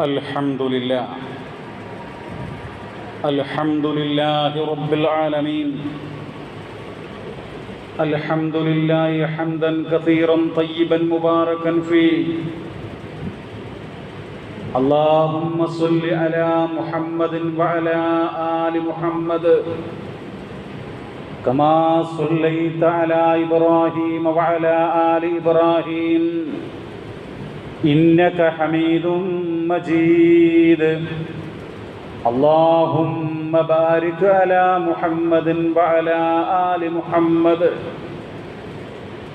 الحمد لله الحمد لله رب العالمين الحمد لله حمدا كثيرا طيبا مباركا فيه اللهم صل على محمد وعلى آل محمد كما صليت على إبراهيم وعلى آل إبراهيم إنك حميد مجيد اللهم بارك على محمد وعلى آل محمد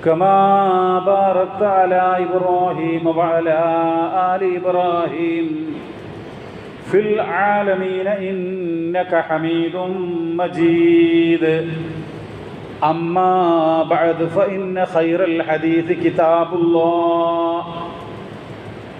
كما باركت على إبراهيم وعلى آل إبراهيم في العالمين إنك حميد مجيد أما بعد فإن خير الحديث كتاب الله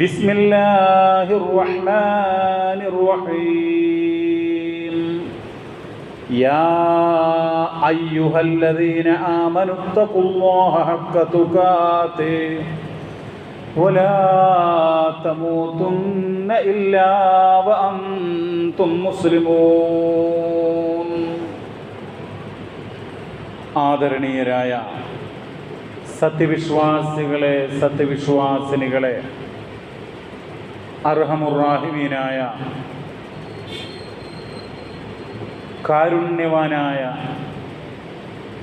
بسم الله الرحمن الرحيم يا أيها الذين آمنوا اتقوا الله حق تقاته ولا تموتن إلا وأنتم مسلمون ആദരണീയരായ സത്യവിശ്വാസികളെ സത്യവിശ്വാസിനികളെ അർഹമുറാഹിമീനായ കാരുണ്യവാനായ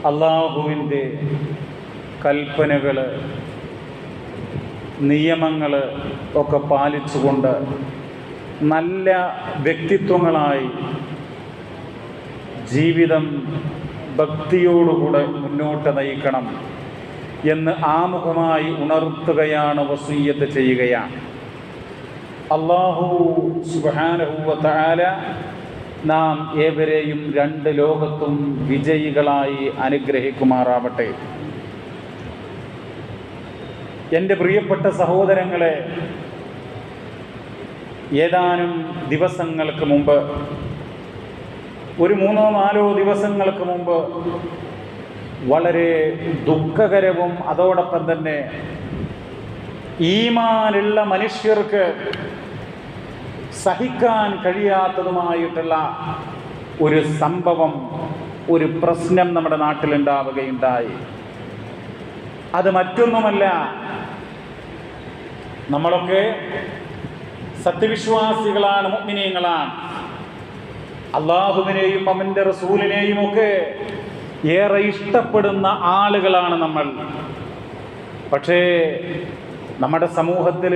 അള്ളാഹുവിന്റെ കൽപ്പനകൾ നിയമങ്ങൾ ഒക്കെ പാലിച്ചുകൊണ്ട് നല്ല വ്യക്തിത്വങ്ങളായി ജീവിതം ഭക്തിയോടുകൂടെ മുന്നോട്ട് നയിക്കണം എന്ന് ആമുഖമായി ഉണർത്തുകയാണ് വസീയത്ത് ചെയ്യുകയാണ്. അള്ളാഹു സുബാനഹുവല നാം ഏവരെയും രണ്ട് ലോകത്തും വിജയികളായി അനുഗ്രഹിക്കുമാറാവട്ടെ. എന്റെ പ്രിയപ്പെട്ട സഹോദരങ്ങളെ ഏതാനും ദിവസങ്ങൾക്ക് മുമ്പ് ഒരു മൂന്നോ നാലോ ദിവസങ്ങൾക്ക് മുമ്പ് വളരെ ദുഃഖകരവും അതോടൊപ്പം തന്നെ ഈമാനുള്ള മനുഷ്യർക്ക് സഹിക്കാൻ കഴിയാത്തതുമായിട്ടുള്ള ഒരു സംഭവം ഒരു പ്രശ്നം നമ്മുടെ നാട്ടിലുണ്ടാവുകയുണ്ടായി. അത് മറ്റൊന്നുമല്ല നമ്മളൊക്കെ സത്യവിശ്വാസികളാണ് മുഗ്മിനീയങ്ങളാണ് അള്ളാഹുവിനെയും അവന്റെ റസൂലിനെയും ഒക്കെ ഏറെ ഇഷ്ടപ്പെടുന്ന ആളുകളാണ് നമ്മൾ. പക്ഷേ നമ്മുടെ സമൂഹത്തിൽ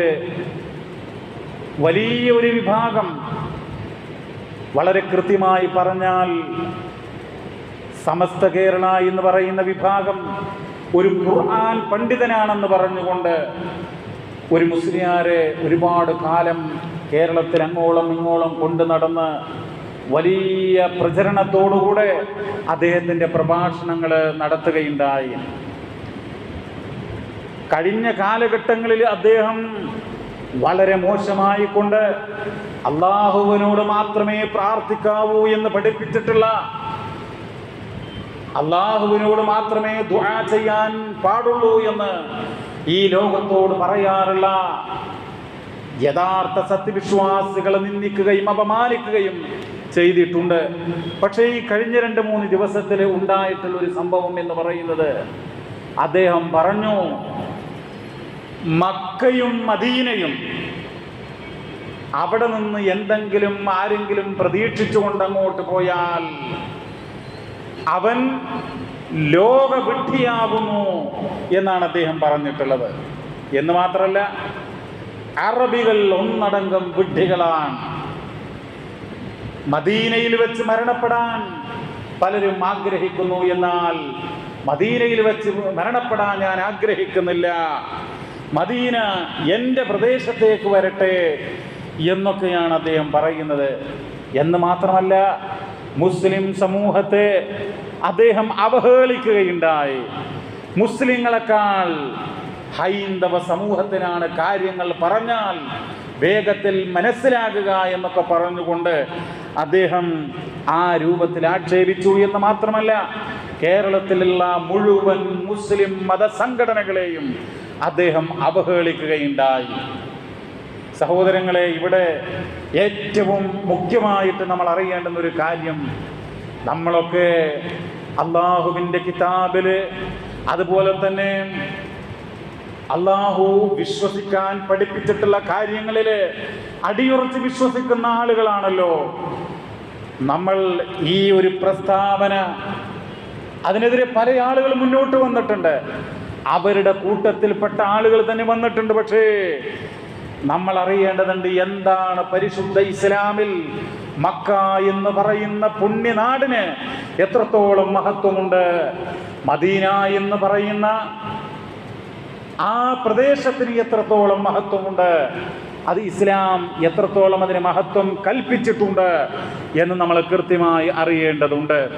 വലിയ ഒരു വിഭാഗം വളരെ കൃത്യമായി പറഞ്ഞാൽ സമസ്ത കേരള എന്ന് പറയുന്ന വിഭാഗം ഒരു ഖുർആൻ പണ്ഡിതനാണെന്ന് പറഞ്ഞുകൊണ്ട് ഒരു മുസ്ലിയാരെ ഒരുപാട് കാലം കേരളത്തിൽ അങ്ങോളം ഇങ്ങോളം കൊണ്ടു നടന്ന് വലിയ പ്രചരണത്തോടുകൂടെ അദ്ദേഹത്തിന്റെ പ്രഭാഷണങ്ങൾ നടത്തുകയുണ്ടായി. കഴിഞ്ഞ കാലഘട്ടങ്ങളിൽ അദ്ദേഹം വളരെ മോശമായി കൊണ്ട് അള്ളാഹുവിനോട് മാത്രമേ പ്രാർത്ഥിക്കാവൂ എന്ന് പഠിപ്പിച്ചിട്ടുള്ള അള്ളാഹുവിനോട് മാത്രമേ ദുആ ചെയ്യാൻ പാടുള്ളൂ എന്ന് ഈ ലോകത്തോട് പറയാറുള്ള യഥാർത്ഥ സത്യവിശ്വാസികളെ നിന്ദിക്കുകയും അപമാനിക്കുകയും ചെയ്തിട്ടുണ്ട്. പക്ഷേ ഈ കഴിഞ്ഞ രണ്ട് മൂന്ന് ദിവസത്തിൽ ഉണ്ടായിട്ടുള്ള ഒരു സംഭവം എന്ന് പറയുന്നത് അദ്ദേഹം പറഞ്ഞു മക്കയും മദീനയും അവിടെ നിന്ന് എന്തെങ്കിലും ആരെങ്കിലും പ്രതീക്ഷിച്ചുകൊണ്ട് അങ്ങോട്ട് പോയാൽ അവൻ ലോകവിഡ്ഢിയാകുന്നു എന്നാണ് അദ്ദേഹം പറഞ്ഞിട്ടുള്ളത്. എന്ന് മാത്രമല്ല അറബികൾ ഒന്നടങ്കം വിഡ്ഢികളാണ്. മദീനയിൽ വെച്ച് മരണപ്പെടാൻ പലരും ആഗ്രഹിക്കുന്നു എന്നാൽ മദീനയിൽ വെച്ച് മരണപ്പെടാൻ ഞാൻ ആഗ്രഹിക്കുന്നില്ല. മദീന എന്റെ പ്രദേശത്തേക്ക് വരട്ടെ എന്നൊക്കെയാണ് അദ്ദേഹം പറയുന്നത്. എന്ന് മാത്രമല്ല മുസ്ലിം സമൂഹത്തെ അദ്ദേഹം അവഹേളിക്കുകയുണ്ടായി. മുസ്ലിങ്ങളെക്കാൾ ഹൈന്ദവ സമൂഹത്തിനാണ് കാര്യങ്ങൾ പറഞ്ഞാൽ വേഗത്തിൽ മനസ്സിലാകുക എന്നൊക്കെ പറഞ്ഞുകൊണ്ട് അദ്ദേഹം ആ രൂപത്തിൽ ആക്ഷേപിച്ചു എന്ന് മാത്രമല്ല കേരളത്തിലുള്ള മുഴുവൻ മുസ്ലിം മതസംഘടനകളെയും അദ്ദേഹം അവഹേളിക്കുകയുണ്ടായി. സഹോദരങ്ങളെ ഇവിടെ ഏറ്റവും മുഖ്യമായിട്ട് നമ്മൾ അറിയേണ്ടുന്ന ഒരു കാര്യം നമ്മളൊക്കെ അള്ളാഹുവിന്റെ കിതാബിൽ അതുപോലെ തന്നെ അള്ളാഹു വിശ്വസിക്കാൻ പഠിപ്പിച്ചിട്ടുള്ള കാര്യങ്ങളിൽ അടിയുറച്ച് വിശ്വസിക്കുന്ന ആളുകളാണല്ലോ. നമ്മൾ ഈ ഒരു പ്രസ്താവന അതിനെതിരെ പല ആളുകൾ മുന്നോട്ട് വന്നിട്ടുണ്ട്. അവരുടെ കൂട്ടത്തിൽപ്പെട്ട ആളുകൾ തന്നെ വന്നിട്ടുണ്ട് പക്ഷേ നമ്മൾ അറിയേണ്ടതുണ്ട് എന്താണ് പരിശുദ്ധ ഇസ്ലാമിൽ മക്ക എന്ന് പറയുന്ന പുണ്യനാടിന് എത്രത്തോളം മഹത്വമുണ്ട്. മദീന എന്ന് പറയുന്ന ആ പ്രദേശത്തിന് എത്രത്തോളം മഹത്വമുണ്ട്. അത് ഇസ്ലാം എത്രത്തോളം അതിന് മഹത്വം കൽപ്പിച്ചിട്ടുണ്ട് എന്ന് നമ്മൾ കൃത്യമായി അറിയേണ്ടതുണ്ട്.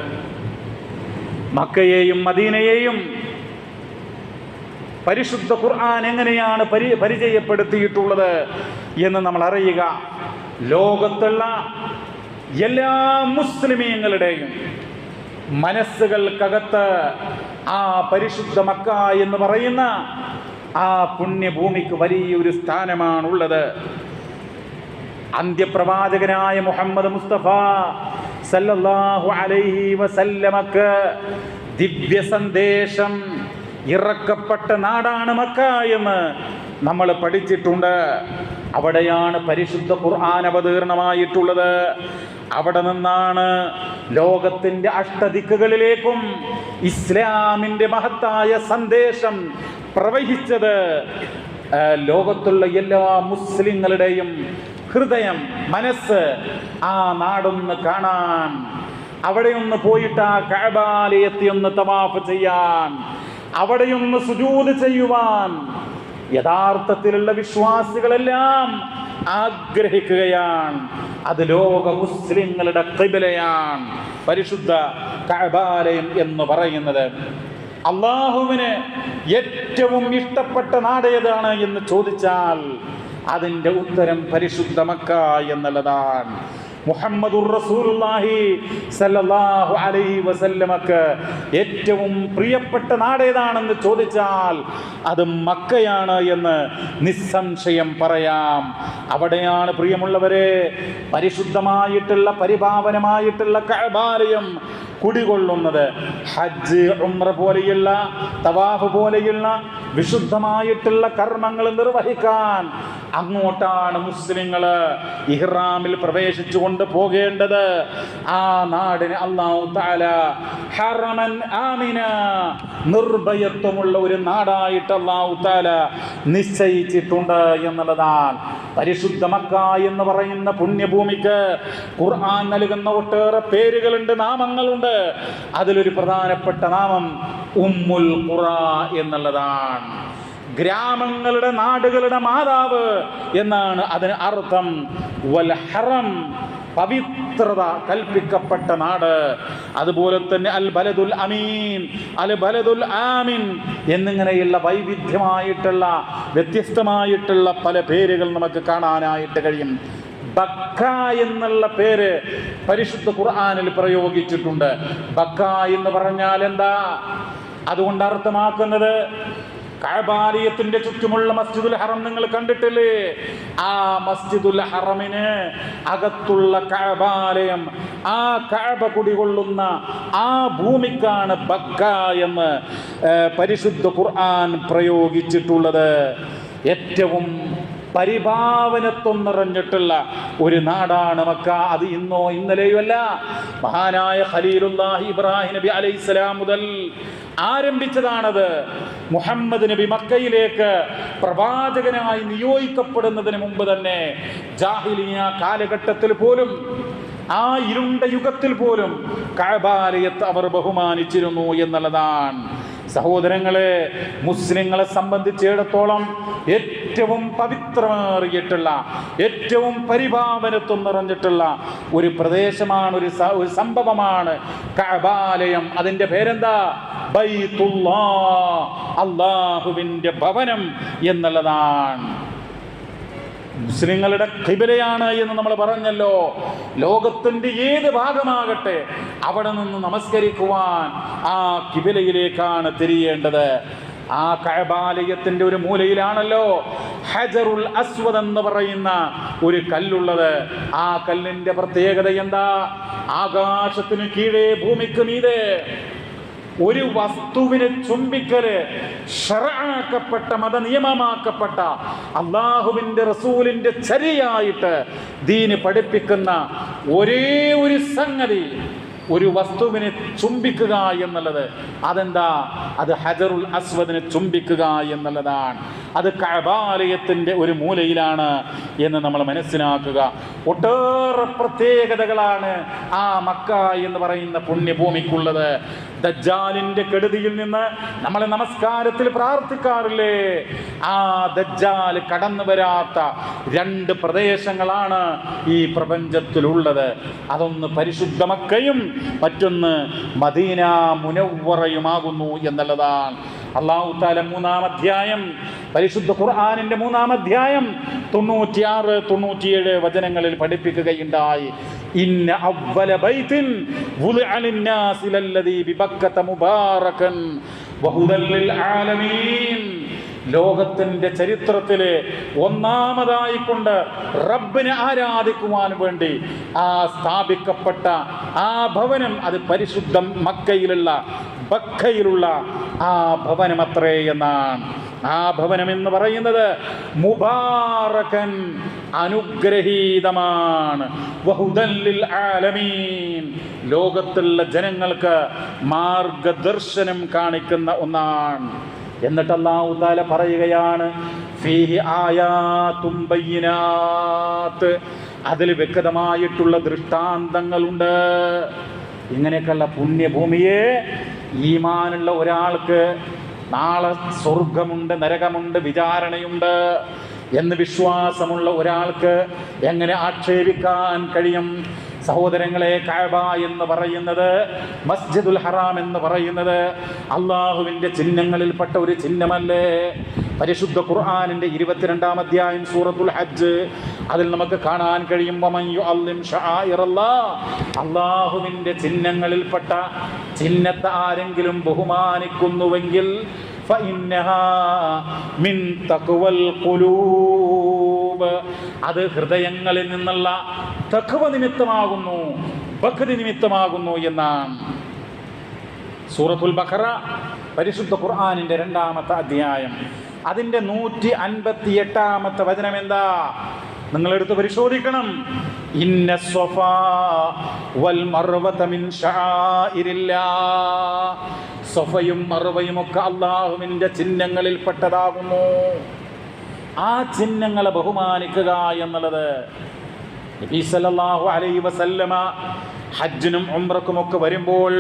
മക്കയെയും മദീനയെയും പരിശുദ്ധ ഖുർആൻ എങ്ങനെയാണ് പരി പരിചയപ്പെടുത്തിയിട്ടുള്ളത് എന്ന് നമ്മൾ അറിയുക. ലോകത്തുള്ള എല്ലാ മുസ്ലിമീങ്ങളുടെയും മനസ്സുകൾക്കകത്ത് ആ പരിശുദ്ധ മക്ക എന്ന് പറയുന്ന ആ പുണ്യഭൂമിക്ക് വലിയൊരു സ്ഥാനമാണുള്ളത്. അന്ത്യപ്രവാചകനായ മുഹമ്മദ് മുസ്തഫ സല്ലല്ലാഹു അലൈഹി വസല്ലമക്ക് ദിവ്യ സന്ദേശം ഇറക്കപ്പെട്ട നാടാണ് മക്ക എന്ന് നമ്മൾ പഠിച്ചിട്ടുണ്ട്. അവിടെയാണ് പരിശുദ്ധ ഖുർആൻ അവതീർണമായിട്ടുള്ളത്. അവിടെ നിന്നാണ് ലോകത്തിന്റെ അഷ്ടദിക്കുകളിലേക്കും ഇസ്ലാമിന്റെ മഹത്തായ സന്ദേശം പ്രവഹിച്ചത്. ലോകത്തുള്ള എല്ലാ മുസ്ലിങ്ങളുടെയും ഹൃദയം മനസ്സ് ആ നാടൊന്ന് കാണാൻ. അവിടെയൊന്ന് പോയിട്ട് ആ കഴബാലയത്തെ ഒന്ന് തവാഫ് ചെയ്യാൻ. അവിടെയൊന്ന് സുജൂത് ചെയ്യുവാൻ. യഥാർത്ഥത്തിലുള്ള വിശ്വാസികളെല്ലാം ആഗ്രഹിക്കുകയാണ്. അത് ലോക മുസ്ലിങ്ങളുടെ കിബിലയാണ് പരിശുദ്ധ കഅബാലയം എന്ന് പറയുന്നത്. അള്ളാഹുവിന് ഏറ്റവും ഇഷ്ടപ്പെട്ട നാട് ഏതാണ് എന്ന് ചോദിച്ചാൽ അതിന്റെ ഉത്തരം പരിശുദ്ധ മക്ക എന്നുള്ളതാണ്. മുഹമ്മദുർ റസൂലുള്ളാഹി സല്ലല്ലാഹു അലൈഹി വസല്ലമക്ക് ഏറ്റവും പ്രിയപ്പെട്ട നാട് ഏതാണെന്ന് ചോദിച്ചാൽ അത് മക്കയാണ് എന്ന് നിസ്സംശയം പറയാം. അവിടെയാണ് പ്രിയമുള്ളവരെ പരിശുദ്ധമായിട്ടുള്ള പരിപാവനമായിട്ടുള്ള കഅബാലയം കുടികൊള്ളുന്നത്. ഹജ്ജ് ഉമ്ര പോലെയുള്ള തവാഫ് പോലെയുള്ള വിശുദ്ധമായിട്ടുള്ള കർമ്മങ്ങൾ നിർവഹിക്കാൻ അങ്ങോട്ടാണ് മുസ്ലിങ്ങൾ ഇഹ്റാമിൽ പ്രവേശിച്ചുകൊണ്ട് പോകേണ്ടത്. ആ നാടിന് അള്ളാഹു താല ഹറമൻ ആമിന നിർഭയത്വമുള്ള ഒരു നാടായിട്ട് അള്ളാഹു താല നിശ്ചയിച്ചിട്ടുണ്ട് എന്നുള്ളതാണ്. പരിശുദ്ധ മക്ക എന്ന് പറയുന്ന പുണ്യഭൂമിക്ക് ഖുർആൻ നൽകുന്ന ഒട്ടേറെ പേരുകളുണ്ട് നാമങ്ങളുണ്ട്. അതിലൊരു പ്രധാനപ്പെട്ട നാമം ഉമ്മുൽ ഖുറ എന്നുള്ളതാണ്. ഗ്രാമങ്ങളുടെ നാടുകളുടെ മാതാവ് എന്നാണ് അതിന് അർത്ഥം. വൽ ഹറം പവിത്രത കൽപ്പിക്കപ്പെട്ട നാട്. അതുപോലെ തന്നെ അൽ ബലദുൽ അമീൻ അൽ ബലദുൽ ആമിൻ എന്നിങ്ങനെയുള്ള വൈവിധ്യമായിട്ടുള്ള വ്യത്യസ്തമായിട്ടുള്ള പല പേരുകൾ നമുക്ക് കാണാനായിട്ട് കഴിയും. ബക്ക എന്നുള്ള പേര് പരിശുദ്ധ ഖുർആാനിൽ പ്രയോഗിച്ചിട്ടുണ്ട്. ബക്ക എന്ന് പറഞ്ഞാൽ എന്താ? അതുകൊണ്ട് അർത്ഥമാക്കുന്നത് കഅബാലയത്തിന്റെ ചുറ്റുമുള്ള മസ്ജിദുൽ ഹറം നിങ്ങൾ കണ്ടിട്ടില്ലേ? ആ മസ്ജിദുൽ ഹറമിന് അകത്തുള്ള കഴബാലയം ആ കഴബ കുടികൊള്ളുന്ന ആ ഭൂമിക്കാണ് ബക്ക എന്ന് പരിശുദ്ധ ഖുർആൻ പ്രയോഗിച്ചിട്ടുള്ളത്. ഏറ്റവും പരിഭാവനത്വം നിറഞ്ഞിട്ടുള്ള ഒരു നാടാണ് മക്ക. അത് ഇന്നോ ഇന്നലെയുമല്ല. മഹാനായ ഖലീലുല്ലാഹി ഇബ്രാഹിം നബി അലൈഹിസ്സലാം മുതൽ ആരംഭിച്ചതാണത്. മുഹമ്മദ് നബി മക്കയിലേക്ക് പ്രവാചകനായി നിയോഗിക്കപ്പെടുന്നതിന് മുമ്പ് തന്നെ ജാഹിലിയ കാലഘട്ടത്തിൽ പോലും ആ ഇരുണ്ട യുഗത്തിൽ പോലും കഴബാലയത്ത് അവർ ബഹുമാനിച്ചിരുന്നു എന്നുള്ളതാണ്. സഹോദരങ്ങളെ മുസ്ലിങ്ങളെ സംബന്ധിച്ചിടത്തോളം ഏറ്റവും പവിത്ര പവിത്രമേറിയിട്ടുള്ള ഏറ്റവും പരിഭാവനത്വം നിറഞ്ഞിട്ടുള്ള ഒരു പ്രദേശമാണ് ഒരു സംഭവമാണ് കബാലയം അതിന്റെ പേരെന്താ? ബൈത്തുല്ലാ അള്ളാഹുവിന്റെ ഭവനം എന്നുള്ളതാണ്. മുസ്ലിങ്ങളുടെ കിബിലയാണ് എന്ന് നമ്മൾ പറഞ്ഞല്ലോ. ലോകത്തിന്റെ ഏത് ഭാഗമാകട്ടെ അവിടെ നിന്ന് നമസ്കരിക്കുവാൻ ആ കിബിലയിലേക്കാണ് തിരിയേണ്ടത്. ആ കഴബാലയത്തിന്റെ ഒരു മൂലയിലാണല്ലോ. ഹജറുൽ അസ്വദ് എന്ന് പറയുന്ന ഒരു കല്ലുള്ളത്. ആ കല്ലിന്റെ പ്രത്യേകത എന്താ? ആകാശത്തിന് കീഴേ ഭൂമിക്ക് മീതെ ഒരു വസ്തുവിനെ ചുംബിക്കൽ ഷറാക്കപ്പെട്ട മത നിയമമാക്കപ്പെട്ട അള്ളാഹുവിന്റെ റസൂലിന്റെ ചരിയായിട്ട് ദീന് പഠിപ്പിക്കുന്ന ഒരേ ഒരു സംഗതി. ഒരു വസ്തുവിനെ ചുംബിക്കുക എന്നുള്ളത് അതെന്താ? അത് ഹജറുൽ അസ്വദിനെ ചുംബിക്കുക എന്നുള്ളതാണ്. അത് കബാലയത്തിന്റെ ഒരു മൂലയിലാണ് എന്ന് നമ്മൾ മനസ്സിലാക്കുക. ഒട്ടേറെ പ്രത്യേകതകളാണ് ആ മക്ക എന്ന് പറയുന്ന പുണ്യഭൂമിക്കുള്ളത്. ദജ്ജാലിന്റെ കെടുതിയിൽ നിന്ന് നമ്മൾ നമസ്കാരത്തിൽ പ്രാർത്ഥിക്കാറില്ലേ? ആ ദജ്ജാൽ കടന്നു വരാത്ത രണ്ട് പ്രദേശങ്ങളാണ് ഈ പ്രപഞ്ചത്തിലുള്ളത്. അതൊന്ന് പരിശുദ്ധ മക്കയും മറ്റൊന്ന് മദീന മുനവറയുമാകുന്നു എന്നുള്ളതാണ്. അള്ളാഹു താല മൂന്നാം അധ്യായം പരിശുദ്ധ ഖുർആാനിന്റെ മൂന്നാം അധ്യായം തൊണ്ണൂറ്റിയാറ് തൊണ്ണൂറ്റിയേഴ് വചനങ്ങളിൽ പഠിപ്പിക്കുകയുണ്ടായി. ഇന്ന ലല്ലദീ ബിബക്കത മുബാറകൻ ആലമീൻ. ലോകത്തിന്റെ ചരിത്രത്തിലെ ഒന്നാമതായി കൊണ്ട് റബ്ബിനെ ആരാധിക്കുവാൻ വേണ്ടി ആ സ്ഥാപിക്കപ്പെട്ട ആ ഭവനം അത് പരിശുദ്ധം മക്കയിലുള്ള ബക്കയിലുള്ള ആ ഭവനം അത്രേ എന്നാണ്. ആ ഭവനം എന്ന് പറയുന്നത് മുബാറകൻ അനുഗ്രഹീതമാണ്. ആലമീൻ. ലോകത്തുള്ള ജനങ്ങൾക്ക് മാർഗദർശനം കാണിക്കുന്ന ഒന്നാണ്. എന്നിട്ട് അല്ലാഹു താല പറയുകയാണ് ഫീഹി അതിൽ വ്യക്തമായിട്ടുള്ള ദൃഷ്ടാന്തങ്ങളുണ്ട്. ഇങ്ങനെയൊക്കെയുള്ള പുണ്യഭൂമിയെ ഈമാനുള്ള ഒരാൾക്ക് നാളെ സ്വർഗമുണ്ട് നരകമുണ്ട് വിചാരണയുണ്ട് എന്ന് വിശ്വാസമുള്ള ഒരാൾക്ക് എങ്ങനെ ആക്ഷേപിക്കാൻ കഴിയും? സഹോദരങ്ങളെ കഅബ എന്ന് പറയുന്നത് മസ്ജിദുൽ ഹറാം എന്ന് പറയുന്നത് അള്ളാഹുവിന്റെ ചിഹ്നങ്ങളിൽപ്പെട്ട ഒരു ചിഹ്നമല്ലേ? പരിശുദ്ധ ഖുർആാനിന്റെ ഇരുപത്തിരണ്ടാം അധ്യായം സൂറത്തുൽ ഹജ്ജ്. അതിൽ നമുക്ക് കാണാൻ കഴിയും ചിഹ്നങ്ങളിൽപ്പെട്ട ചിഹ്നത്തെ ആരെങ്കിലും ബഹുമാനിക്കുന്നുവെങ്കിൽ അത് ഹൃദയങ്ങളിൽ നിന്നുള്ള തഖുവ നിമിത്തമാകുന്നു ഭക്തി നിമിത്തമാകുന്നു എന്നാണ്. സൂറത്തുൽ ബഖറ പരിശുദ്ധ ഖുർആാനിന്റെ രണ്ടാമത്തെ അധ്യായം. അതിന്റെ നൂറ്റി അൻപത്തി എട്ടാമത്തെ വചനം എന്താ നിങ്ങളെടുത്ത് പരിശോധിക്കണം. ഇന്ന വൽ മിൻ സ്വഫയും മർവയും ഒക്കെ അള്ളാഹുവിന്റെ ചിഹ്നങ്ങളിൽ പെട്ടതാകുന്നു. ആ ചിഹ്നങ്ങളെ ബഹുമാനിക്കുക എന്നുള്ളത് നബി സല്ലല്ലാഹു അലൈഹി വസല്ലമ ഹജ്ജിനും ഒക്കെ വരുമ്പോൾ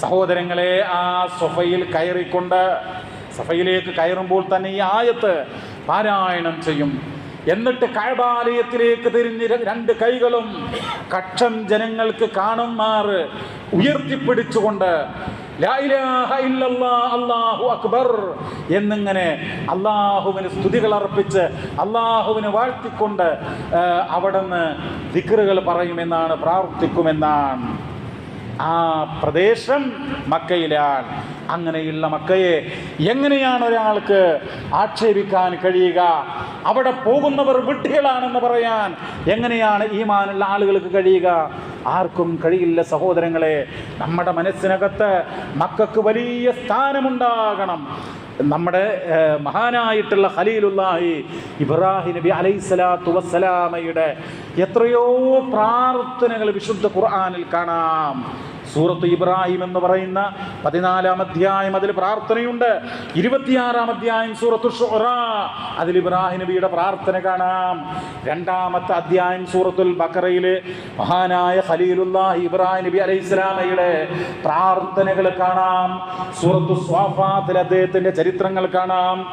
സഹോദരങ്ങളെ ആ സൊഫയിൽ കയറിക്കൊണ്ട് സഫയിലേക്ക് കയറുമ്പോൾ തന്നെ ഈ ആയത്ത് പാരായണം ചെയ്യും. എന്നിട്ട് കഴബാലയത്തിലേക്ക് തിരിഞ്ഞ് രണ്ട് കൈകളും കക്ഷം ജനങ്ങൾക്ക് കാണുമാർ ഉയർത്തിപ്പിടിച്ചുകൊണ്ട് അക്ബർ എന്നിങ്ങനെ അള്ളാഹുവിന് സ്തുതികൾ അർപ്പിച്ച് അള്ളാഹുവിന് വാഴ്ത്തിക്കൊണ്ട് അവിടെ അവിടുന്ന് ദിക്റുകൾ പറയുമെന്നാണ് പ്രാർത്ഥിക്കുമെന്നാണ്. ആ പ്രദേശം മക്കയിലാണ്. അങ്ങനെയുള്ള മക്കയെ എങ്ങനെയാണ് ഒരാൾക്ക് ആക്ഷേപിക്കാൻ കഴിയുക? അവിടെ പോകുന്നവർ വിട്ടികളാണെന്ന് പറയാൻ എങ്ങനെയാണ് ഈമാനുള്ള ആളുകൾക്ക് കഴിയുക? ആർക്കും കഴിയില്ല സഹോദരങ്ങളെ. നമ്മുടെ മനസ്സിനകത്ത് മക്കൾക്ക് വലിയ സ്ഥാനമുണ്ടാകണം. നമ്മുടെ മഹാനായിട്ടുള്ള ഖലീലുല്ലാഹി ഇബ്രാഹിം നബി അലൈഹി സ്വലാത്തു വസ്സലാമയുടെ എത്രയോ പ്രാർത്ഥനകൾ വിശുദ്ധ ഖുർആാനിൽ കാണാം. സൂറത്ത് ഇബ്രാഹിം എന്ന് പറയുന്ന പതിനാലാം അധ്യായം അതിൽ പ്രാർത്ഥനയുണ്ട്. ഇരുപത്തിയാറാം അധ്യായം സൂറത്ത് അതിൽ ഇബ്രാഹിം നബിയുടെ പ്രാർത്ഥന കാണാം. രണ്ടാമത്തെ അധ്യായം സൂറത്തുൽ ബക്കറയിൽ മഹാനായ ഖലീലുല്ലാഹി ഇബ്രാഹിം നബി അലൈഹി ഇസ്ലാമയുടെ പ്രാർത്ഥനകൾ കാണാം. സൂറത്തു സ്വാഫാത്തിൽ അദ്ദേഹത്തിന്റെ ചരിത്രങ്ങൾ കാണാം.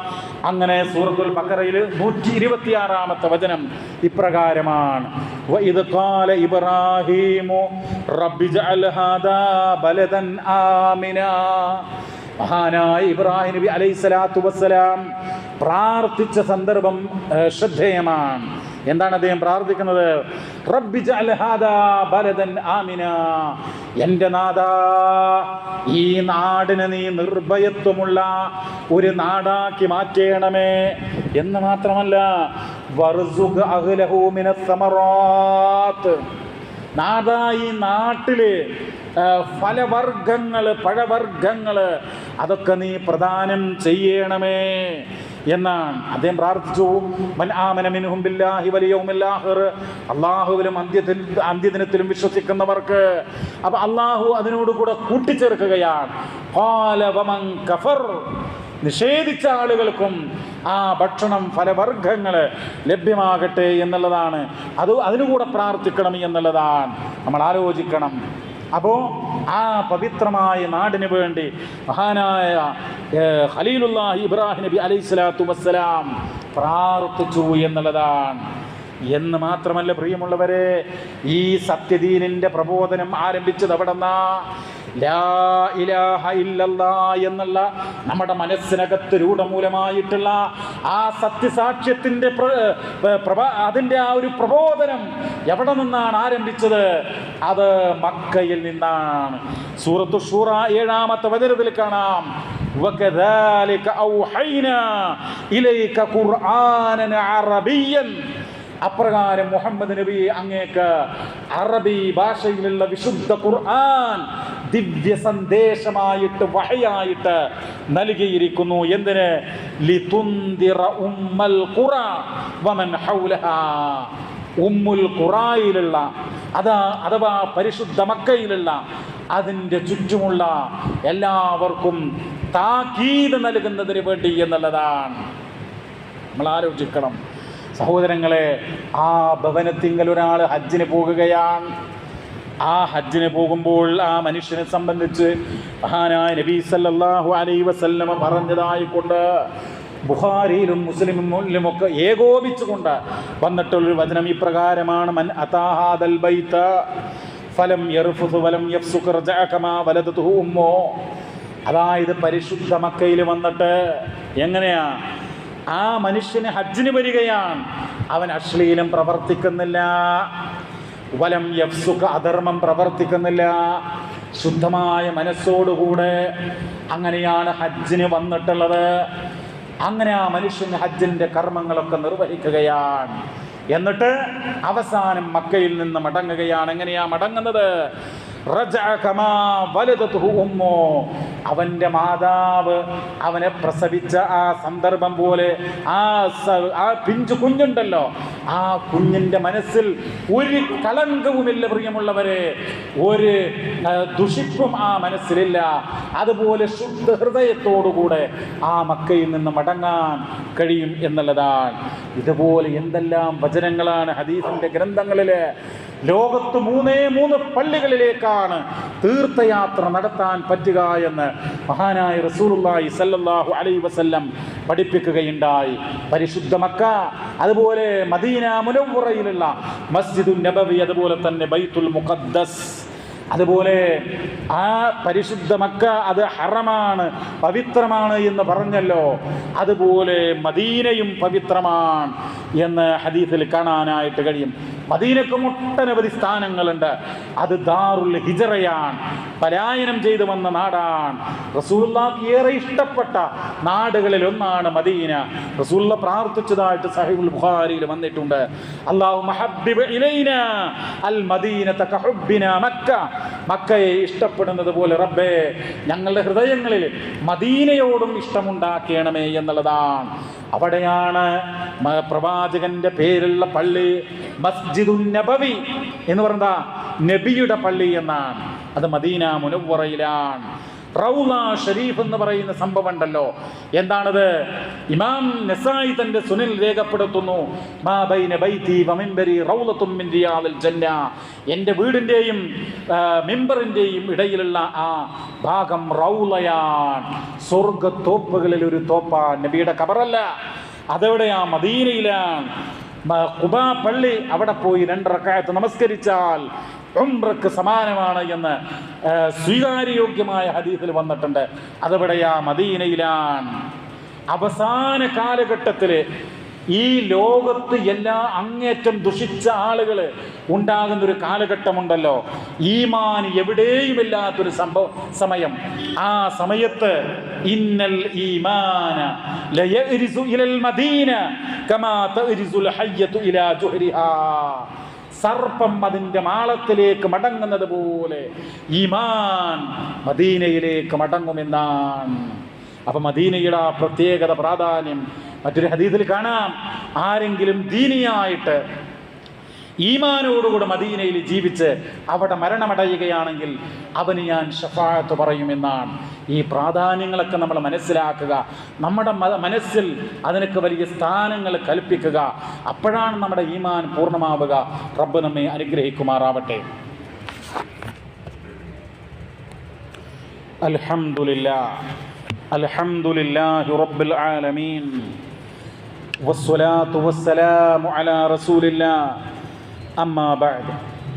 അങ്ങനെ സൂറത്തുൽ ബക്കറയിൽ നൂറ്റി ഇരുപത്തിയാറാമത്തെ വചനം ഇപ്രകാരമാണ്. وإذ قال إبراهيم رب اجعل هذا بلدا آمنا മഹാനായ ഇബ്രാഹിം നബി അലൈഹി സ്വലാത്തു വസ്സലാം പ്രാർത്ഥിച്ച സന്ദർഭം ഏഹ്, ശ്രദ്ധേയമാണ് എന്താണ് അദ്ദേഹം പ്രാർത്ഥിക്കുന്നത്? എന്റെ നാദ ഈ നാടിന് നീ നിർഭയത്വമുള്ള ഒരു നാടാക്കി മാറ്റേണമേ. എന്ന് മാത്രമല്ല നാദാ ഈ നാട്ടിൽ ആ, ഫലവർഗങ്ങൾ പഴവർഗങ്ങൾ അതൊക്കെ നീ പ്രദാനം ചെയ്യണമേ. എന്നാണ്. അദ്ദേഹം പ്രാർത്ഥിച്ചു അള്ളാഹുവിലും അന്ത്യത്തിൽ അന്ത്യദിനത്തിലും വിശ്വസിക്കുന്നവർക്ക് അപ്പൊ അള്ളാഹു അതിനോട് കൂടെ കൂട്ടിച്ചേർക്കുകയാണ്. നിഷേധിച്ച ആളുകൾക്കും ആ ഭക്ഷണം ഫലവർഗങ്ങൾ ലഭ്യമാകട്ടെ എന്നുള്ളതാണ്. അത് അതിനുകൂടെ പ്രാർത്ഥിക്കണം എന്നുള്ളതാണ്. നമ്മൾ ആലോചിക്കണം. അപ്പോൾ ആ പവിത്രമായ നാടിന് വേണ്ടി മഹാനായ ഖലീലുല്ലാഹി ഇബ്രാഹിം നബി അലൈഹി സ്വലാത്തു വസ്സലാം പ്രാർത്ഥിച്ചു എന്നുള്ളതാണ്. എന്ന് മാത്രമല്ല പ്രിയമുള്ളവരെ ഈ സത്യദീനിന്റെ പ്രബോധനം ആരംഭിച്ചത് എവിടെന്നാ ലാ ഇലാഹ ഇല്ലല്ലാ എന്നുള്ള നമ്മുടെ മനസ്സിനകത്ത് രൂഢമൂലമായിട്ടുള്ള ആ സത്യസാക്ഷ്യത്തിന്റെ പ്ര- പ്ര- പ്രഭ- അതിന്റെ ആ ഒരു പ്രബോധനം എവിടെ നിന്നാണ് ആരംഭിച്ചത് അത് മക്കയിൽ നിന്നാണ് സൂറത്തു ഷൂറ ഏഴാമത്തെ വചനത്തിൽ കാണാം وكذلك أوحينا إليك قرآنا عربيا അപ്രകാരം മുഹമ്മദ് നബി അങ്ങേക്ക് അറബി ഭാഷയിലുള്ള വിശുദ്ധ ഖുർആൻ ദിവ്യ സന്ദേശമായിട്ട് വഹയായിട്ട് നൽകിയിരിക്കുന്നു. എന്തിന്? ലിതുന്ദിറ ഉമ്മൽ ഖുറ വമൻ ഹൗലഹാ. ഉമ്മുൽ ഖുറായിലുള്ള അതാ അഥവാ പരിശുദ്ധ മക്കയിലുള്ള അതിന്റെ ചുറ്റുമുള്ള എല്ലാവർക്കും താക്കീത് നൽകുന്നതിന് വേണ്ടി എന്നുള്ളതാണ്. നമ്മൾ ആലോചിക്കണം. സഹോദരങ്ങളെ ആ ഭവനത്തിങ്കൽ ഒരാൾ ഹജ്ജിന് പോകുകയാണ്. ആ ഹജ്ജിന് പോകുമ്പോൾ ആ മനുഷ്യനെ സംബന്ധിച്ച് മഹാനായ നബി സല്ലല്ലാഹു അലൈഹി വസല്ലമ പറഞ്ഞതായിക്കൊണ്ട് ബുഖാരിയിലും മുസ്ലിമിലും ഒക്കെ ഏകോപിച്ചുകൊണ്ട് വന്നിട്ടുള്ളൊരു വചനം ഇപ്രകാരമാണ് മൻ അതാഹാദൽ ബൈത്ത ഫലം യർഫുസു വലം യഫ്സുഖ് റജഅകമാ വലദതുഹു ഉമ്മോ? അതായത് പരിശുദ്ധ മക്കയിൽ വന്നിട്ട് എങ്ങനെയാ? ആ മനുഷ്യന് ഹജ്ജിന് വരികയാണ്. അവൻ അശ്ലീലം പ്രവർത്തിക്കുന്നില്ല. വലം യഫ്സുഖ അധർമ്മം പ്രവർത്തിക്കുന്നില്ല. ശുദ്ധമായ മനസ്സോടുകൂടെ അങ്ങനെയാണ് ഹജ്ജിന് വന്നിട്ടുള്ളത്. അങ്ങനെ ആ മനുഷ്യൻ ഹജ്ജിന്റെ കർമ്മങ്ങളൊക്കെ നിർവഹിക്കുകയാണ്. എന്നിട്ട് അവസാനം മക്കയിൽ നിന്ന് മടങ്ങുകയാണ്. എങ്ങനെയാ മടങ്ങുന്നത്? അവന്റെ മാതാവ് അവനെ പ്രസവിച്ച ആ സന്ദർഭം പോലെ ആ ആ പിഞ്ചു കുഞ്ഞുണ്ടല്ലോ. ആ കുഞ്ഞിന്റെ മനസ്സിൽ ഒരു കളങ്കവുമില്ല പ്രിയമുള്ളവരെ. ഒരു ദുഷിപ്പും ആ മനസ്സിലില്ല. അതുപോലെ ശുദ്ധ ഹൃദയത്തോടുകൂടെ ആ മക്കയിൽ നിന്ന് മടങ്ങാൻ കഴിയും എന്നുള്ളതാണ്. ഇതുപോലെ എന്തെല്ലാം വചനങ്ങളാണ് ഹദീസിന്റെ ഗ്രന്ഥങ്ങളിൽ ലോകത്ത് മൂന്നേ മൂന്ന് പള്ളികളിലേക്കാണ് തീർത്ഥയാത്ര നടത്താൻ പറ്റുക എന്ന് മഹാനായ റസൂലുള്ളാഹി സല്ലല്ലാഹു അലൈഹി വസല്ലം പഠിപ്പിക്കുകയുണ്ടായി. പരിശുദ്ധ മക്ക അതുപോലെ മദീന മുനവ്വറയിലുള്ള മസ്ജിദുൻ നബവി അതുപോലെ തന്നെ ബൈത്തുൽ മുഖദ്ദസ്. അതുപോലെ ആ പരിശുദ്ധ മക്ക അത് ഹറമാണ് പവിത്രമാണ് എന്ന് പറഞ്ഞല്ലോ. അതുപോലെ മദീനയും പവിത്രമാണ്. എന്ന് ഹദീസിൽ കാണാനായിട്ട് കഴിയും. മദീനക്ക് ഒട്ടനവധി സ്ഥാനങ്ങളുണ്ട്. അത് ദാറുൽ ഹിജറയാണ്. പലായനം ചെയ്തു വന്ന നാടാണ്. റസൂല്ലാക്ക് ഏറെ ഇഷ്ടപ്പെട്ട നാടുകളിൽ ഒന്നാണ് മദീന. റസൂലുള്ള പ്രാർത്ഥിച്ചതായിട്ട് സഹിബുൽ ബുഖാരിയിൽ വന്നിട്ടുണ്ട്. അള്ളാഹു അൽ മക്ക. മക്കയെ ഇഷ്ടപ്പെടുന്നത് പോലെ റബ്ബേ ഞങ്ങളുടെ ഹൃദയങ്ങളിൽ മദീനയോടും ഇഷ്ടമുണ്ടാക്കണമേ എന്നുള്ളതാണ്. അവിടെയാണ് മ- പ്രവാചകന്റെ പേരുള്ള പള്ളി മസ്ജിദുൻ നബവി എന്ന് പറഞ്ഞ നബിയുടെ പള്ളി എന്നാണ്. അത് മദീന മുനവറയിലാണ് ഷരീഫ് എന്ന് പറയുന്ന സംഭവം ഉണ്ടല്ലോ. എന്താണത്? ഇമാം നസായി തന്റെ സുനിൽ രേഖപ്പെടുത്തുന്നു. മാ ബൈന ബൈതി വമിൻബരി റൗലത്തും മിൻ റിയാദിൽ ജന്ന. എന്റെ വീടിന്റെയും മിമ്പറിന്റെയും ഇടയിലുള്ള ആ ഭാഗം റൗലയാൻ സ്വർഗത്തോപ്പുകളിൽ ഒരു തോപ്പാ നബിയുടെ കബറല്ല. അതെവിടെയാ മദീനയിലാണ് കുബാ പള്ളി അവിടെ പോയി രണ്ടറക്കായത്ത് നമസ്കരിച്ചാൽ ഉംറക്ക് സമാനമാണ് എന്ന് സ്വീകാര്യയോഗ്യമായ ഹദീസിൽ വന്നിട്ടുണ്ട്. അതെവിടെയാ? മദീനയിലാണ്. അവസാന കാലഘട്ടത്തിൽ ഈ ലോകത്ത് എല്ലാ അങ്ങേറ്റം ദുഷിച്ച ആളുകൾ ഉണ്ടാകുന്ന ഒരു കാലഘട്ടമുണ്ടല്ലോ. ഈമാൻ എവിടെയുമില്ലാത്തൊരു സംഭവ സമയം. ആ സമയത്ത് ഇന്നൽ ഈമാന ഇലൽ മദീന കമാ ഇലാ സർപ്പം അതിന്റെ മാളത്തിലേക്ക് മടങ്ങുന്നത് പോലെ ഈമാൻ മദീനയിലേക്ക് മടങ്ങുമെന്നാണ്. അപ്പൊ മദീനയുടെ ആ പ്രത്യേകത പ്രാധാന്യം മറ്റൊരു ഹദീസിൽ കാണാം. ആരെങ്കിലും ദീനിയായിട്ട് ഈമാനോടുകൂടെ മദീനയിൽ ജീവിച്ച് അവിടെ മരണമടയുകയാണെങ്കിൽ അവന് ഞാൻ ഷഫായത്ത് പറയുമെന്നാണ്. ഈ പ്രാധാന്യങ്ങളൊക്കെ നമ്മൾ മനസ്സിലാക്കുക. നമ്മുടെ മനസ്സിൽ അതിനൊക്കെ വലിയ സ്ഥാനങ്ങൾ കൽപ്പിക്കുക. അപ്പോഴാണ് നമ്മുടെ ഈമാൻ പൂർണമാവുക. റബ്ബ് നമ്മെ അനുഗ്രഹിക്കുമാറാവട്ടെ. അൽഹംദുലില്ലാ അൽഹംദുലില്ലാഹി റബ്ബിൽ ആലമീൻ. വസ്സലാത്തു വസ്സലാമു അലാ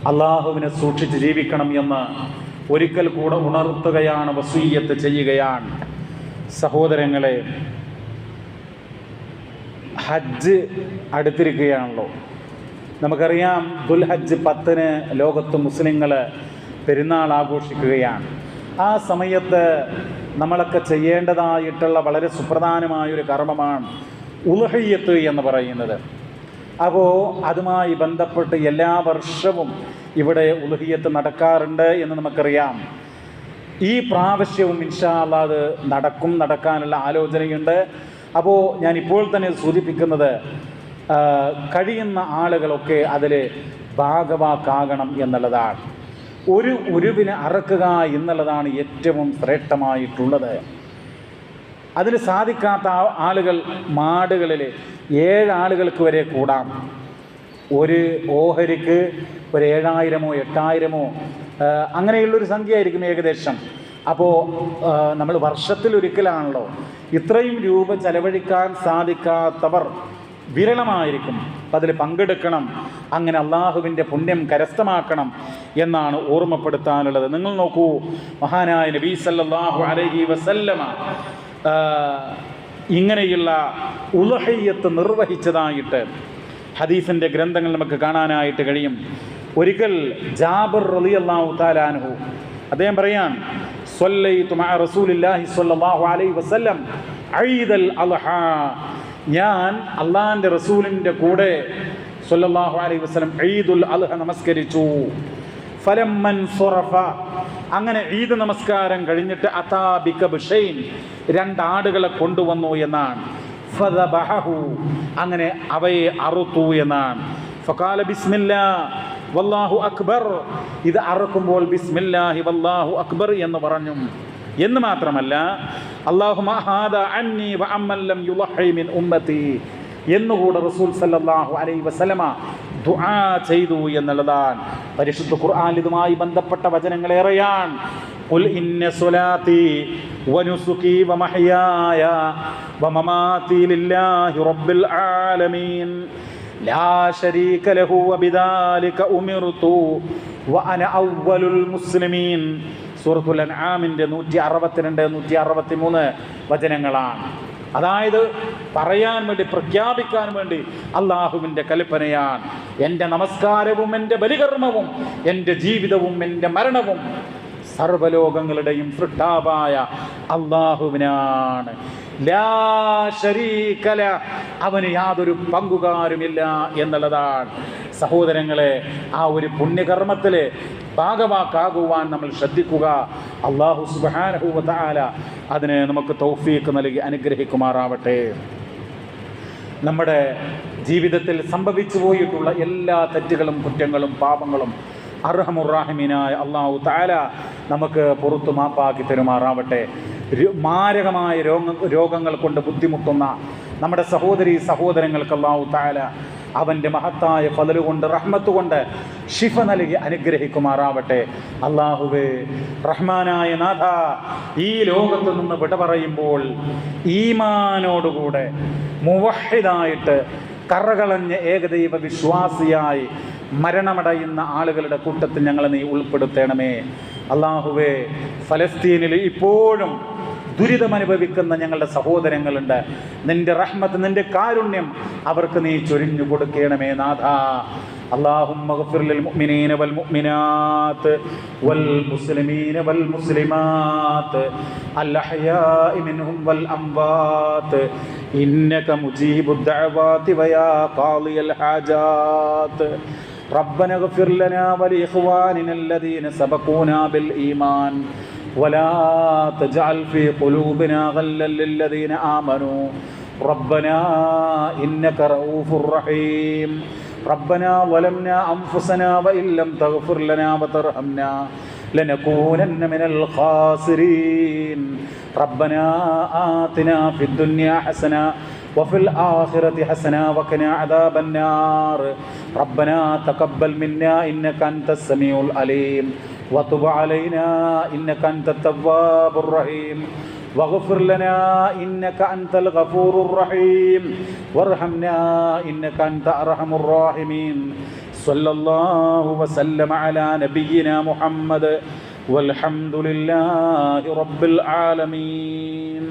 അള്ളാഹുവിനെ സൂക്ഷിച്ച് ജീവിക്കണം എന്ന് ഒരിക്കൽ കൂടെ ഉണർത്തുകയാണ് വസൂയ്യത്ത് ചെയ്യുകയാണ്. സഹോദരങ്ങളെ ഹജ്ജ് അടുത്തിരിക്കുകയാണല്ലോ. നമുക്കറിയാം ദുൽഹജ്ജ് പത്തിന് ലോകത്ത് മുസ്ലിങ്ങൾ പെരുന്നാൾ ആഘോഷിക്കുകയാണ്. ആ സമയത്ത് നമ്മളൊക്കെ ചെയ്യേണ്ടതായിട്ടുള്ള വളരെ സുപ്രധാനമായൊരു കർമ്മമാണ് ഉലഹയ്യത്ത് എന്ന് പറയുന്നത്. അപ്പോൾ അതുമായി ബന്ധപ്പെട്ട് എല്ലാ വർഷവും ഇവിടെ ഉലഹിയത്ത് നടക്കാറുണ്ട് എന്ന് നമുക്കറിയാം. ഈ പ്രാവശ്യവും ഇൻഷാല്ല അത് നടക്കും നടക്കാനുള്ള ആലോചനയുണ്ട്. അപ്പോൾ ഞാൻ ഇപ്പോൾ തന്നെ സൂചിപ്പിക്കുന്നത് കഴിയുന്ന ആളുകളൊക്കെ അതിൽ ഭാഗവാക്കാകണം എന്നുള്ളതാണ്. ഒരു ഉരുവിനെ അറക്കുക എന്നുള്ളതാണ് ഏറ്റവും ശ്രേഷ്ഠമായിട്ടുള്ളത്. അതിന് സാധിക്കാത്ത ആളുകൾ മാടുകളിൽ ഏഴാളുകൾക്ക് വരെ കൂടാം. ഒരു ഓഹരിക്ക് ഒരു ഏഴായിരമോ എട്ടായിരമോ അങ്ങനെയുള്ളൊരു സംഖ്യയായിരിക്കും ഏകദേശം. അപ്പോൾ നമ്മൾ വർഷത്തിൽ ഒരിക്കലാണല്ലോ ഇത്രയും രൂപ ചെലവഴിക്കാൻ സാധിക്കാത്തവർ വിരളമായിരിക്കും. അതിൽ പങ്കെടുക്കണം അങ്ങനെ അള്ളാഹുവിന്റെ പുണ്യം കരസ്ഥമാക്കണം എന്നാണ് ഓർമ്മപ്പെടുത്താനുള്ളത്. നിങ്ങൾ നോക്കൂ മഹാനായ നബീ സല്ലല്ലാഹു അലൈഹി വസല്ലമ ഇങ്ങനെയുള്ള ഉലഹയ്യത്ത് നിർവഹിച്ചതായിട്ട് ഹദീസിന്റെ ഗ്രന്ഥങ്ങൾ നമുക്ക് കാണാനായിട്ട് കഴിയും. ഒരിക്കൽ ജാബർ റളിയല്ലാഹു താലാനുഹു അദ്ദേഹം പറയാൻ ഞാൻ അള്ളാഹിന്റെ റസൂലിന്റെ കൂടെ സ്വല്ലല്ലാഹു അലൈഹി വസല്ലം ഈദുൽ അൽഹ നമസ്കരിച്ചു. സുറഫ അങ്ങനെ ഈദ് നമസ്കാരം കഴിഞ്ഞിട്ട് അതാബിക ബുഷൈൻ രണ്ടാടുകളെ കൊണ്ടുവന്നു എന്നാണ്. അങ്ങനെ അവയെ അറുത്തു എന്നാണ്. ഫകാല ബിസ്മില്ലാ വല്ലാഹു അക്ബർ. ഇത് അറുക്കുമ്പോൾ ബിസ്മില്ലാഹി വല്ലാഹു അക്ബർ എന്ന് പറഞ്ഞു. എന്ന് മാത്രമല്ല അള്ളാഹു എന്നുകൂടെ റസൂൽ സല്ലാഹു അലൈ വസല്ലമ ദുആ ചെയ്തു എന്നുള്ളതാണ് പരിശുദ്ധ ഖുർആൻ ഇതുമായി ബന്ധപ്പെട്ട വചനങ്ങളേറെയാണ് قل إن صلاتي ونسكي ومحياي ومماتي لله رب العالمين لا شريك له وبذلك أمرت وأنا أول المسلمين സൂറത്തുൽ അൻആമിൻ്റെ നൂറ്റി അറുപത്തിരണ്ട് നൂറ്റി അറുപത്തി മൂന്ന് വചനങ്ങളാണ് അതായത് പറയാൻ വേണ്ടി പ്രഖ്യാപിക്കാൻ വേണ്ടി അള്ളാഹുവിന്റെ കൽപ്പനയാണ്. എന്റെ നമസ്കാരവും എന്റെ ബലികർമ്മവും എന്റെ ജീവിതവും എന്റെ മരണവും സർവലോകങ്ങളുടെയും സൃഷ്ടാവായ അള്ളാഹുവിനാണ് അവന് യാതൊരു പങ്കുകാരുമില്ല എന്നുള്ളതാണ്. സഹോദരങ്ങളെ ആ ഒരു പുണ്യകർമ്മത്തിൽ ഭാഗവാക്കാകുവാൻ നമ്മൾ ശ്രദ്ധിക്കുക. അള്ളാഹു സുബാനഹുല അതിന് നമുക്ക് തൗഫീക്ക് നൽകി അനുഗ്രഹിക്കുമാറാവട്ടെ. നമ്മുടെ ജീവിതത്തിൽ സംഭവിച്ചു പോയിട്ടുള്ള എല്ലാ തെറ്റുകളും കുറ്റങ്ങളും പാപങ്ങളും അർഹമുറാഹിമീനായ അള്ളാഹു താല നമുക്ക് പുറത്തു മാപ്പാക്കി തരുമാറാവട്ടെ. മാരകമായ രോഗ രോഗങ്ങൾ കൊണ്ട് ബുദ്ധിമുട്ടുന്ന നമ്മുടെ സഹോദരി സഹോദരങ്ങൾക്ക് അള്ളാഹു താല അവന്റെ മഹത്തായ ഫലലുകൊണ്ട് റഹ്മത്ത് കൊണ്ട് ഷിഫ നൽകി അനുഗ്രഹിക്കുമാറാവട്ടെ. അള്ളാഹുവേ റഹ്മാനായ നാഥ ഈ ലോകത്ത് നിന്ന് വിട പറയുമ്പോൾ ഈമാനോടുകൂടെ മുവഹിദായിട്ട് കറകളഞ്ഞ് ഏകദൈവ വിശ്വാസിയായി മരണമടയുന്ന ആളുകളുടെ കൂട്ടത്തിൽ ഞങ്ങളെ നീ ഉൾപ്പെടുത്തണമേ. അള്ളാഹുവേ ഫലസ്തീനിൽ ഇപ്പോഴും ദുരിതമനുഭവിക്കുന്ന ഞങ്ങളുടെ സഹോദരങ്ങളുണ്ട് നിന്റെ റഹ്മത്ത് നിന്റെ കാരുണ്യം അവർക്ക് നീ ചൊരിഞ്ഞു കൊടുക്കണമേ നാഥ اللهم اغفر للمؤمنين والمؤمنات والمسلمين والمسلمات الأحياء منهم والأموات إنك مجيب الدعوات ويا قاضي الحاجات ربنا اغفر لنا ولإخواننا الذين سبقونا بالإيمان ولا تجعل في قلوبنا غلا للذين آمنوا. ربنا إنك رؤوف رحيم. ربنا ظلمنا أنفسنا وإن لم تغفر لنا وترحمنا لنكونن من الخاسرين. ربنا آتنا في الدنيا حسنة وفي الآخرة حسنة وقنا عذاب النار. ربنا تقبل منا إنك أنت السميع العليم. وتب علينا إنك أنت التواب الرحيم واغفر لنا إنك أنت الغفور الرحيم وارحمنا إنك أنت أرحم الراحمين صلى الله وسلم على نبينا محمد والحمد لله رب العالمين